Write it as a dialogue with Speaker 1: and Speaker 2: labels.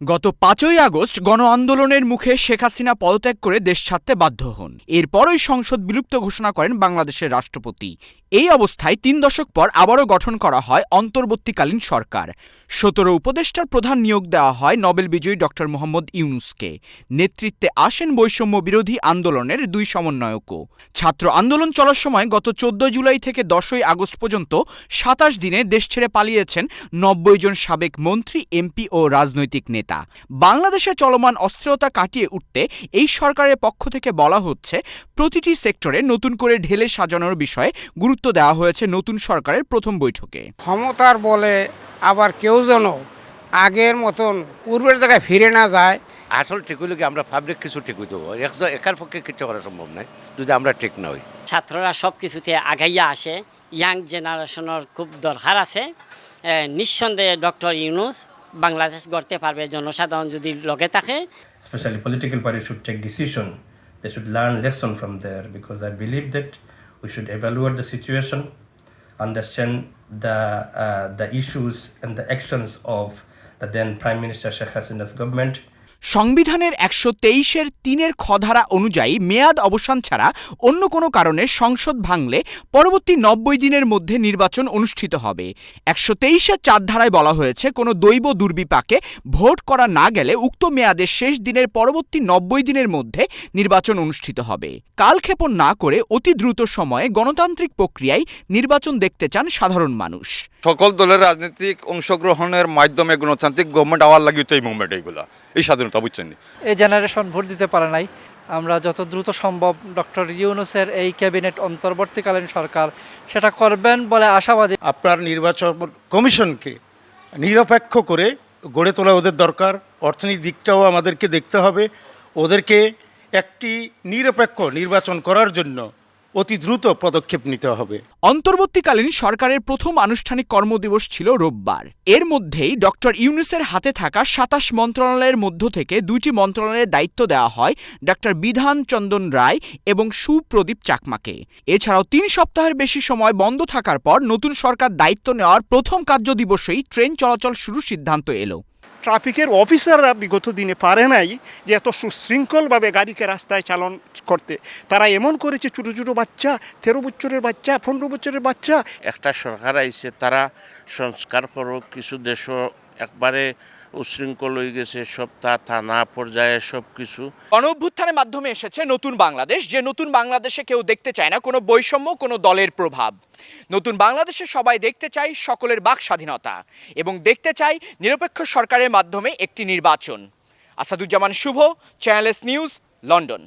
Speaker 1: গত পাঁচই আগস্ট গণ আন্দোলনের মুখে শেখ হাসিনা পদত্যাগ করে দেশ ছাড়তে বাধ্য হন। এরপরই সংসদ বিলুপ্ত ঘোষণা করেন বাংলাদেশের রাষ্ট্রপতি। এই অবস্থায় তিন দশক পর আবারও গঠন করা হয় অন্তর্বর্তীকালীন সরকার। সতেরো উপদেষ্টার প্রধান নিয়োগ দেওয়া হয় নোবেল বিজয়ী ডক্টর মোহাম্মদ ইউনুসকে। নেতৃত্বে আসেন বৈষম্য বিরোধী আন্দোলনের দুই সমন্বয়কও। ছাত্র আন্দোলন চলার সময় গত চোদ্দ জুলাই থেকে দশই আগস্ট পর্যন্ত সাতাশ দিনে দেশ ছেড়ে পালিয়েছেন নব্বই জন সাবেক মন্ত্রী, এমপি ও রাজনৈতিক নেতা। বাংলাদেশে চলমান অস্থিরতা কাটিয়ে উঠতে এই সরকারের পক্ষ থেকে বলা হচ্ছে, প্রতিটি সেক্টরে নতুন করে ঢেলে সাজানোর বিষয়ে গুরুত্ব দেওয়া হয়েছে নতুন সরকারের প্রথম বৈঠকে।
Speaker 2: ক্ষমতার বলে আবার কেউ যেন আগের মতন পূর্বের জায়গায় ফিরে না যায়।
Speaker 3: আসল ঠিক হইলে আমরা পাবলিক কিছু ঠিক হইতে একার পক্ষে কিছু করা সম্ভব নয় যদি আমরা ঠিক না হই।
Speaker 4: ছাত্ররা সব কিছুতে আগাইয়া আসে। ইয়াং জেনারেশনের খুব দরকার আছে। নিঃসন্দেহে ডক্টর ইউনুস বাংলাদেশ গড়তে পারবে জনসাধারণ যদি লগে থাকে।
Speaker 5: Especially political parties should take decision. They should learn lesson from there because i believe that we should evaluate the situation understand the uh, the issues and the actions of the then prime minister sheikh hasina's government
Speaker 1: সংবিধানের একশো তেইশের তিনের খধারা অনুযায়ী মেয়াদ অবসান ছাড়া অন্য কোনো কারণে সংসদ ভাঙলে পরবর্তী নব্বই দিনের মধ্যে নির্বাচন অনুষ্ঠিত হবে। একশো তেইশের চার ধারায় বলা হয়েছে, কোনো দৈব দুর্বিপাকে ভোট করা না গেলে উক্ত মেয়াদের শেষ দিনের পরবর্তী নব্বই দিনের মধ্যে নির্বাচন অনুষ্ঠিত হবে। কালক্ষেপণ না করে অতি দ্রুত সময়ে গণতান্ত্রিক প্রক্রিয়ায় নির্বাচন দেখতে চান সাধারণ মানুষ।
Speaker 6: সকল দলের রাজনৈতিক অংশগ্রহণের মাধ্যমে গণতান্ত্রিক গভর্নমেন্ট আওয়ার লাগিয়ে তো এই মুভমেন্ট এইগুলা। এই স্বাধীনতা বুঝছেন
Speaker 7: এই জেনারেশন ভোট দিতে পারে নাই। আমরা যত দ্রুত সম্ভব ডক্টর ইউনুসের এই ক্যাবিনেট অন্তর্বর্তীকালীন সরকার সেটা করবেন বলে আশাবাদী।
Speaker 8: আপনার নির্বাচন কমিশনকে নিরপেক্ষ করে গড়ে তোলা ওদের দরকার। অর্থনৈতিক দিকটাও আমাদেরকে দেখতে হবে। ওদেরকে একটি নিরপেক্ষ নির্বাচন করার জন্য অতি দ্রুত পদক্ষেপ নিতে হবে।
Speaker 1: অন্তর্বর্তীকালীন সরকারের প্রথম আনুষ্ঠানিক কর্মদিবস ছিল রোববার। এর মধ্যেই ডক্টর ইউনুসের হাতে থাকা সাতাশ মন্ত্রণালয়ের মধ্য থেকে দুইটি মন্ত্রণালয়ের দায়িত্ব দেওয়া হয় ডক্টর বিধান চন্দন রায় এবং সুপ্রদীপ চাকমাকে। এছাড়াও তিন সপ্তাহের বেশি সময় বন্ধ থাকার পর নতুন সরকার দায়িত্ব নেওয়ার প্রথম কার্যদিবসেই ট্রেন চলাচল শুরু সিদ্ধান্ত এলো।
Speaker 9: ট্রাফিকের অফিসাররা বিগত দিনে পারে নাই যে এত সুশৃঙ্খলভাবে গাড়িকে রাস্তায় চালন করতে। তারা এমন করেছে, ছোটো ছোটো বাচ্চা, তেরো বছরের বাচ্চা, পনেরো বছরের বাচ্চা।
Speaker 3: একটা সরকার আইছে, তারা সংস্কার করুক, কিছু দেশ একবারে উশৃঙ্খল হয়ে গেছে, সব তা থানা পর্যায়ে সব কিছু।
Speaker 1: গণ মাধ্যমে এসেছে নতুন বাংলাদেশ, যে নতুন বাংলাদেশে কেউ দেখতে চায় না, কোনো বৈষম্য, কোনো দলের প্রভাব। নতুন বাংলাদেশে সবাই দেখতে চায় সকলের বাক স্বাধীনতা এবং দেখতে চায় নিরপেক্ষ সরকারের মাধ্যমে একটি নির্বাচন। Asaduzzaman Shuvo channels news London